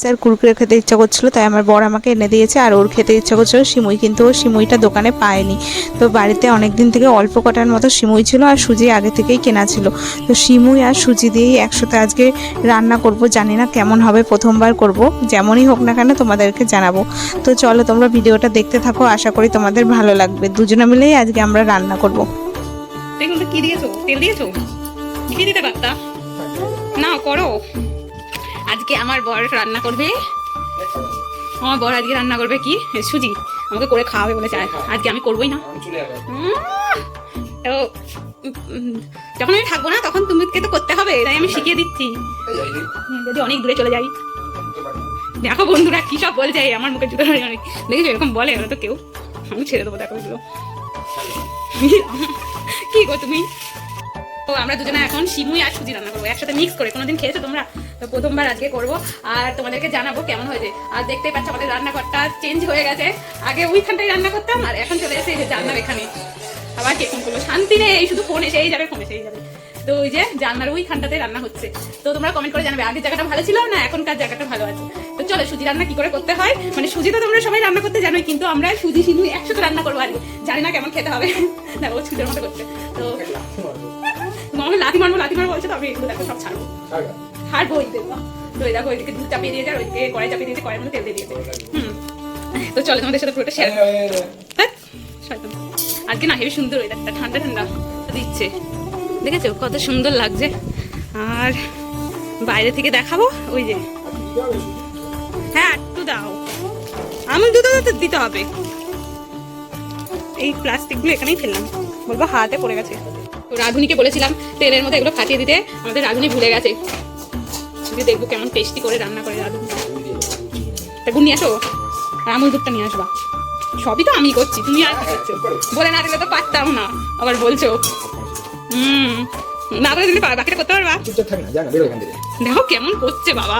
Chips আর কুরকুরে খেতে ইচ্ছা করছিল, তাই আমার বর আমাকে এনে দিয়েছে আর ওর খেতে ইচ্ছা করছিল সিমুই, কিন্তু ও সিমুইটা দোকানে পায়নি। তো বাড়িতে অনেক দিন থেকে অল্প কটার মতো সিমুই ছিল আর সুজি আগে থেকেই কেনা ছিল। তো সিমুই আর সুজি দিয়েই একসাথে আজকে রান্না করব, জানি না কেমন হবে, প্রথমবার করব, যেমনই হোক না কেন তোমাদেরকে জানাব। তো চলো তোমরা ভিডিওটা দেখতে থাকো, আশা করি তোমাদের ভালো লাগবে। দুজনে মিলেই আজকে আমরা রান্না করব। কি দিয়েছ? তেল দিয়েছ? কি দিতে পারতা? না করো। আজকে আমার বর রান্না করবে? আমার বর আজকে রান্না করবে কি? সুজি। আমাকে করে খাওয়াবে বলে চায়। আজকে আমি করবোই না। তো যখন আমি থাকব না, তখন তুমিকে তো করতে হবে। তাই আমি শিখিয়ে দিচ্ছি। যদি অনেক দূরে চলে যাই। দেখো বন্ধুরা কি সব বলছে। আমার মুখে জুতো অনেক দেখেছ? এরকম বলে ওরা তো কেউ। আমি ছেড়ে দেবো, দেখো এগুলো। কি গো তুমি? ও, আমরা দুজনে এখন সিমুই আর সুজি রান্না করব। একসাথে মিক্স করে। কোনোদিন খেয়েছো তোমরা? তো প্রথমবার আজকে করব। আর তোমাদেরকে জানাব কেমন হয়েছে। আর দেখতেই পাচ্ছ আমাদের রান্নাঘরটা চেঞ্জ হয়ে গেছে। আগে ওইখানটায় রান্না করতাম আর এখন চলে এসে এই যে জানলার এখানে। আবার কে ফোন করল? শান্তি নেই শুধু ফোন এসেই যাবে ফোন এসেই যাবে। তো ওই যে জানলার ওইখানটাতে রান্না হচ্ছে। তো তোমরা কমেন্ট করে জানাবে আগের জায়গাটা ভালো ছিল না এখনকার জায়গাটা ভালো আছে? তো চলো সুজি রান্না কি করে করতে হয়? মানে সুজি তো তোমরা সবাই রান্না করতে জানোই কিন্তু আমরা সুজি সিমুই একসাথে রান্না করব আর কি। জানি না কেমন খেতে হবে। না ও সুদের মতো করছে। তো মামা লাথি মারবো লাথি মারবো বলছে তো আমি এগুলো দেখো সব ছাড়বো। ছাড়বো ওই দেখব তো এই দেখো, ওইদিকে দুধ চাপিয়ে দিয়েছে, আর ওইদিকে কড়াই চাপিয়ে দিয়েছে, কড়াইয়ের মধ্যে তেল দিয়ে দিয়েছে। হুম। তো চলো তোমাদের সাথে পুরোটা শেয়ার শয়তান। আজকে না, হেবি সুন্দর ওয়েদারটা, ঠান্ডা ঠান্ডা দিচ্ছে। দেখেছ? কত সুন্দর লাগছে। আর বাইরে থেকে দেখাবো, ওই যে। হ্যাঁ একটু দাও। আমুল দুধ তো দিতে হবে। এই প্লাস্টিকগুলো এখানেই ফেললাম। বলব হাতে পড়ে গেছে। রাধুনিকে বলেছিলাম, তেলের মধ্যে এগুলো ফাটিয়ে দিতে। আমাদের রাধুনি ভুলে গেছে। যে দেখব কেমন টেস্টি করে রান্না করে রাধুনি তা নিয়ে আসো আর আমুল দুধটা নিয়ে আসবা সবই তো আমি করছি তুমি আর করছ বলে না দিলে তো পারতাম না আবার বলছো হুম না দিলে বাকিটা করতে পারবা দেখো কেমন করছে বাবা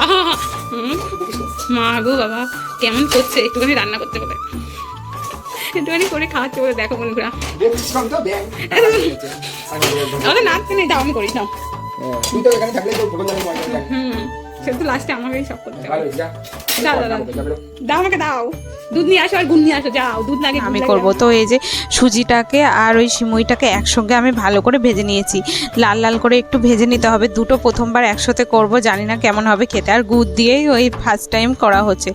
হুম মা গো বাবা কেমন করছে একটুখানি রান্না করতে বলে একটুখানি করে খাওয়াচ্ছে বলে দেখো বন্ধুরা আমাদের নাচতে নেই দাও আমি করি দাও হ্যাঁ, তুই তো এখানে থাকলে তো ফটো জানি মজা লাগে হুম সে তো লাস্টে আমাকেই সব করতে হবে। দাও, আমাকে দাও। দুধ নিয়ে আসো আর গুড় নিয়ে আসো যাও। দুধ লাগে আমি করব তো এই যে সুজিটাকে আর ওই সিমুইটাকে একসঙ্গে আমি ভালো করে ভেজে নিয়েছি। লাল লাল করে একটু ভেজে নিতে হবে। দুটো প্রথমবার একসাথে করব জানি না কেমন হবে খেতে। আর গুড় দিয়েই ওই ফার্স্ট টাইম করা হচ্ছে।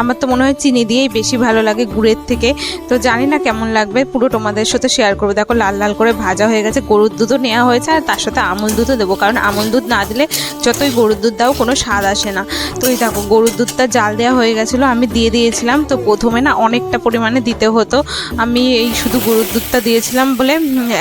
আমার তো মনে হয় চিনি দিয়েই বেশি ভালো লাগে গুড়ের থেকে। তো জানি না কেমন লাগবে পুরো তোমাদের সাথে শেয়ার করব। দেখো লাল লাল করে ভাজা হয়ে গেছে। গরুর দুধও নেওয়া হয়েছে আর তার সাথে আমুল দুধও দেবো। কারণ আমুল দুধ না দিলে যতই গরুর দুধ দাও কোনো স্বাদ আসে না। তো এই দেখো, গরুর দুধটা জাল দেওয়া হয়ে গেছিল, আমি দিয়ে দিয়েছিলাম। তো প্রথমে না অনেকটা পরিমাণে দিতে হতো। আমি এই শুধু গরুর দুধটা দিয়েছিলাম বলে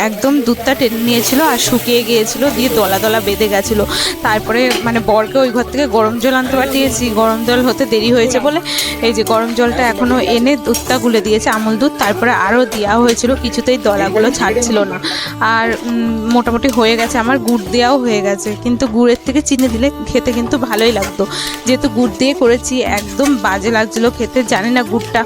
একদম দুধটা টেনে নিয়েছিল আর শুকিয়ে গিয়েছিল, দিয়ে দলা দলা বেঁধে গেছিল। তারপরে মানে বরকে ওই ঘর থেকে গরম জল আনতে পাঠিয়েছি। গরম জল হতে দেরি হয়েছে বলে, এই যে গরম জলটা এখনও এনে দুধটা গুলে দিয়েছে, আমুল দুধ। তারপরে আরও দেওয়া হয়েছিল, কিছুতেই দলাগুলো ছাড়ছিল না। আর মোটামুটি হয়ে গেছে, আমার গুড় দেওয়াও হয়ে গেছে। কিন্তু গুড়ের থেকে চিনি দিলে খেতে কিন্তু ভালোই লাগতো। যেহেতু গুড় দিয়ে করেছি একদম বাজে লাগছিল খেতে জানি না গুড়টা